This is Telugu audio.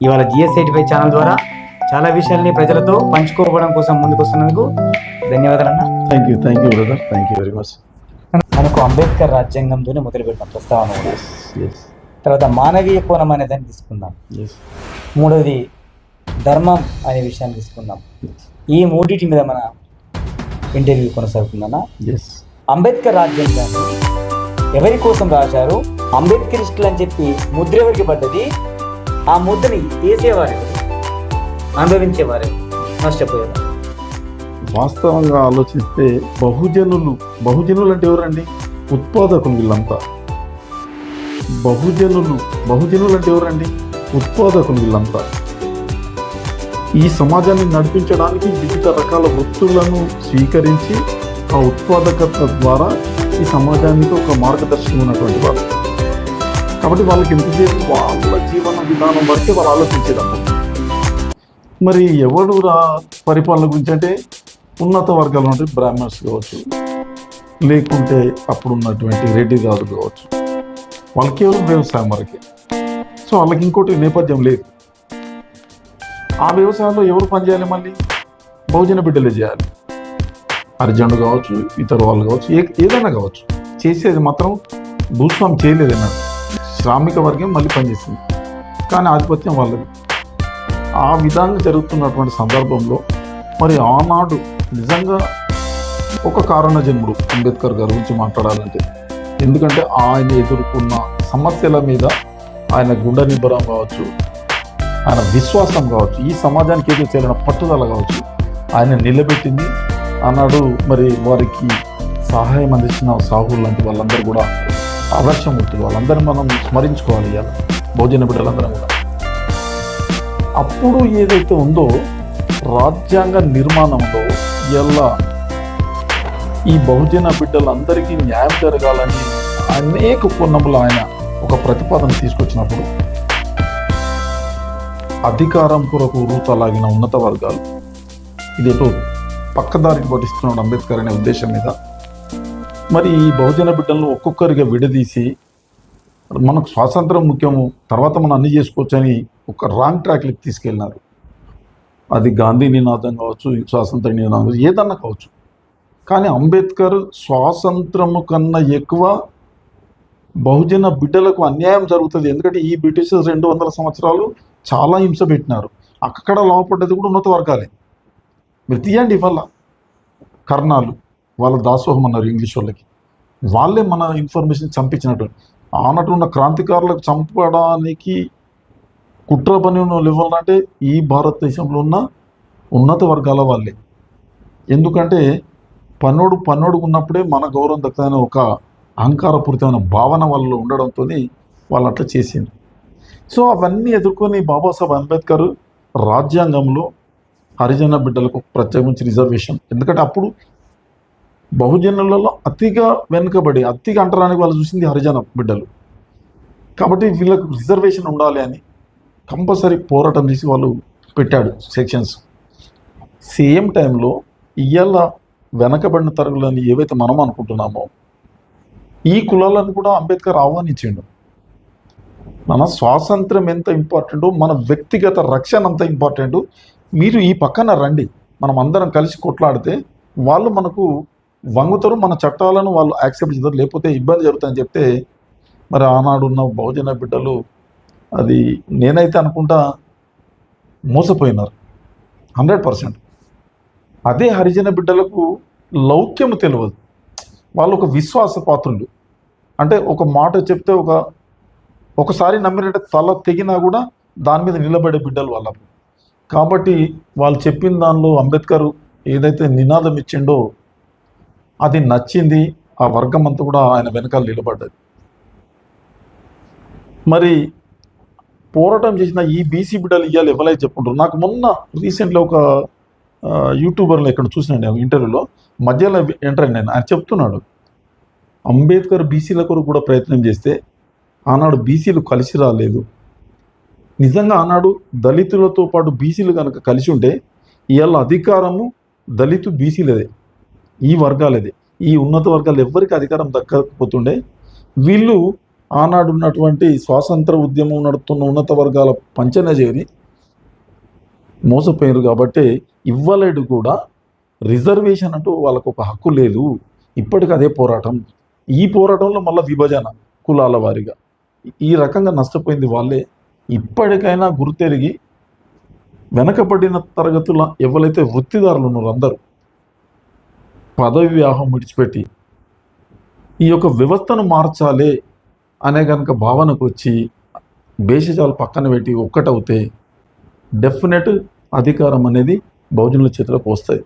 ఇవాళ జిఎస్ ఎయిటీ ఫైవ్ ఛానల్ ద్వారా చాలా విషయాల్ని ప్రజలతో పంచుకోవడం కోసం ముందుకు వస్తున్నందుకు ధన్యవాదాలు అన్న thank you thank you brother thank you very much మనకు అంబేద్కర్ రాజ్యాంగంతోనే మొదలు పెడతాం ప్రస్తావన తర్వాత మానవీయ కోణం అనే దాన్ని తీసుకుందాం. మూడవది ధర్మం అనే విషయాన్ని తీసుకుందాం. ఈ మూడింటి మీద మన ఇంటర్వ్యూ కొనసాగుతుందన్న. అంబేద్కర్ రాజ్యాంగాన్ని ఎవరి కోసం రాశారు? అంబేద్కరిస్టులు అని చెప్పి ముద్ర ఎవరికి పడ్డది? ఆ ముద్దని తీసేవారు అనుభవించేవారు నష్టపోయేవారు. వాస్తవంగా ఆలోచిస్తే బహుజనులు బహుజనులు అంటే ఎవరండి? ఉత్పాదకులు వీళ్ళంతా. బహుజనులు బహుజనులు అంటే ఎవరండి? ఉత్పాదకులు వీళ్ళంతా. ఈ సమాజాన్ని నడిపించడానికి వివిధ రకాల వృత్తులను స్వీకరించి ఆ ఉత్పాదకత ద్వారా ఈ సమాజానికి ఒక మార్గదర్శకం ఉన్నటువంటి వాళ్ళు కాబట్టి వాళ్ళకి ఎంతసేపు వాళ్ళ జీవన విధానం వరకు వాళ్ళు ఆలోచించేటప్పుడు. మరి ఎవడు రా పరిపాలన గురించి అంటే ఉన్నత వర్గాలు ఉంటే బ్రాహ్మణ్స్ కావచ్చు లేకుంటే అప్పుడున్నటువంటి రెడ్డి రాజు కావచ్చు వాళ్ళకి కేవలం వ్యవసాయం వరకే. సో వాళ్ళకి ఇంకోటి నేపథ్యం లేదు. ఆ వ్యవసాయంలో ఎవరు పనిచేయాలి మళ్ళీ? బహుజన బిడ్డలే చేయాలి. అర్జెంట్ కావచ్చు ఇతర వాళ్ళు కావచ్చు ఏ ఏదైనా కావచ్చు. చేసేది మాత్రం భూస్వామి చేయలేదు శ్రామిక వర్గం మళ్ళీ పనిచేసింది. కానీ ఆధిపత్యం వాళ్ళది. ఆ విధంగా జరుగుతున్నటువంటి సందర్భంలో మరి ఆనాడు నిజంగా ఒక కారణ జన్ముడు అంబేద్కర్ గారి గురించి మాట్లాడాలంటే. ఎందుకంటే ఆయన ఎదుర్కొన్న సమస్యల మీద ఆయన గుండె నిబ్బరం కావచ్చు ఆయన విశ్వాసం కావచ్చు ఈ సమాజానికి ఏదో చేరిన పట్టుదల కావచ్చు ఆయన నిలబెట్టింది. ఆనాడు మరి వారికి సహాయం అందించిన సాహులు లాంటి వాళ్ళందరూ కూడా ఆదర్శమూర్తులు వాళ్ళందరినీ మనం స్మరించుకోవాలి. ఇవాళ భోజన బిడ్డలందరం కూడా. అప్పుడు ఏదైతే ఉందో రాజ్యాంగ నిర్మాణంలో ఎలా ఈ బహుజన బిడ్డలందరికీ న్యాయం జరగాలని అనేక కోణములు ఆయన ఒక ప్రతిపాదన తీసుకొచ్చినప్పుడు అధికారం కొరకు రూతలాగిన ఉన్నత వర్గాలు ఇదేటో పక్కదారికి పట్టిస్తున్నాడు అంబేద్కర్ అనే ఉద్దేశం మీద మరి ఈ బహుజన బిడ్డలను ఒక్కొక్కరిగా విడదీసి మనకు స్వాతంత్రం ముఖ్యము తర్వాత మనం అన్ని చేసుకోవచ్చని ఒక రాంగ్ ట్రాక్లకి తీసుకెళ్ళినారు. అది గాంధీ నినాదం కావచ్చు స్వాతంత్ర నినాదం కావచ్చు ఏదన్నా కావచ్చు. కానీ అంబేద్కర్ స్వాతంత్రము కన్నా ఎక్కువ బహుజన బిడ్డలకు అన్యాయం జరుగుతుంది. ఎందుకంటే ఈ బ్రిటిషర్స్ రెండు వందల సంవత్సరాలు చాలా హింస పెట్టినారు. అక్కడ లోపడ్డది కూడా ఉన్నత వర్గాలే. మీరు తీయండి ఇవాళ కర్ణాలు. వాళ్ళ దాసోహం అన్నారు ఇంగ్లీష్ వాళ్ళకి. వాళ్ళే మన ఇన్ఫర్మేషన్ చంపించినట్టు. ఆనటు ఉన్న క్రాంతికారులకు చంపడానికి కుట్ర పని ఉన్న ఎవరంటే ఈ భారతదేశంలో ఉన్న ఉన్నత వర్గాల వాళ్ళే. ఎందుకంటే పన్నోడు పన్నోడు ఉన్నప్పుడే మన గౌరవం దక్కదనే ఒక అహంకారపూరితమైన భావన వల్ల ఉండడంతో వాళ్ళు అట్లా చేసింది. సో అవన్నీ ఎదుర్కొని బాబాసాహెబ్ అంబేద్కర్ రాజ్యాంగంలో హరిజన బిడ్డలకు ప్రత్యేకించి రిజర్వేషన్. ఎందుకంటే అప్పుడు బహుజనులలో అతిగా వెనుకబడి అతిగా అంటరానికి వాళ్ళు చూసింది హరిజన బిడ్డలు. కాబట్టి వీళ్ళకు రిజర్వేషన్ ఉండాలి అని కంపల్సరీ పోరాటం చేసి వాళ్ళు పెట్టాడు సెక్షన్స్. సేమ్ టైంలో ఇవాళ వెనకబడిన తరగతులని ఏవైతే మనం అనుకుంటున్నామో ఈ కులాలను కూడా అంబేద్కర్ ఆహ్వానించిండు. మన స్వాతంత్రం ఎంత ఇంపార్టెంటో మన వ్యక్తిగత రక్షణ అంత ఇంపార్టెంట్ మీరు ఈ పక్కన రండి. మనం అందరం కలిసి కొట్లాడితే వాళ్ళు మనకు వంగుతారు మన చట్టాలను వాళ్ళు యాక్సెప్ట్ చేస్తారు. లేకపోతే ఇబ్బంది జరుగుతుందని చెప్తే మరి ఆనాడు ఉన్న బహుజన బిడ్డలు అది నేనైతే అనుకుంటా మోసపోయినారు. Hundred percent. అదే హరిజన బిడ్డలకు లౌక్యం తెలియదు. వాళ్ళు ఒక విశ్వాస పాత్రులు అంటే ఒక మాట చెప్తే ఒక ఒకసారి నమ్మినట్టే తల తెగినా కూడా దాని మీద నిలబడే బిడ్డలు వాళ్ళ. కాబట్టి వాళ్ళు చెప్పిన దానిలో అంబేద్కర్ ఏదైతే నినాదం ఇచ్చిండో అది నచ్చింది ఆ వర్గం అంతా కూడా ఆయన వెనకాల నిలబడ్డది. మరి పోరాటం చేసిన ఈ బీసీ బిడ్డలు ఇవ్వాలి ఎవరైతే చెప్పుకుంటారు. నాకు మొన్న రీసెంట్లీ ఒక యూట్యూబర్లో ఇక్కడ చూసిన నేను ఇంటర్వ్యూలో మధ్యలో ఎంటర్ అయిన నేను ఆయన చెప్తున్నాడు అంబేద్కర్ బీసీల కొరకు కూడా ప్రయత్నం చేస్తే ఆనాడు బీసీలు కలిసి రాలేదు. నిజంగా ఆనాడు దళితులతో పాటు బీసీలు కనుక కలిసి ఉంటే ఇవాళ అధికారము దళితు బీసీలదే. ఈ వర్గాలదే. ఈ ఉన్నత వర్గాలు ఎవ్వరికి అధికారం దక్కకపోతుండే వీళ్ళు ఆనాడు ఉన్నటువంటి స్వాతంత్ర ఉద్యమం నడుపుతున్న ఉన్నత వర్గాల పంచన చేరి మోసపోయారు కాబట్టి ఇవ్వలేడు కూడా. రిజర్వేషన్ అంటూ వాళ్ళకు ఒక హక్కు లేదు. ఇప్పటికి అదే పోరాటం. ఈ పోరాటంలో మళ్ళీ విభజన కులాల వారిగా. ఈ రకంగా నష్టపోయింది వాళ్ళే. ఇప్పటికైనా గుర్తెరిగి వెనకబడిన తరగతుల ఎవరైతే వృత్తిదారులు ఉన్నారో అందరూ పదవి వ్యాహం విడిచిపెట్టి ఈ యొక్క వ్యవస్థను మార్చాలి అనే కనుక భావనకు వచ్చి భేషజాలు పక్కన పెట్టి ఒక్కటవుతే డెఫినెట్ అధికారం అనేది బహుజనుల చేతిలోకి వస్తుంది.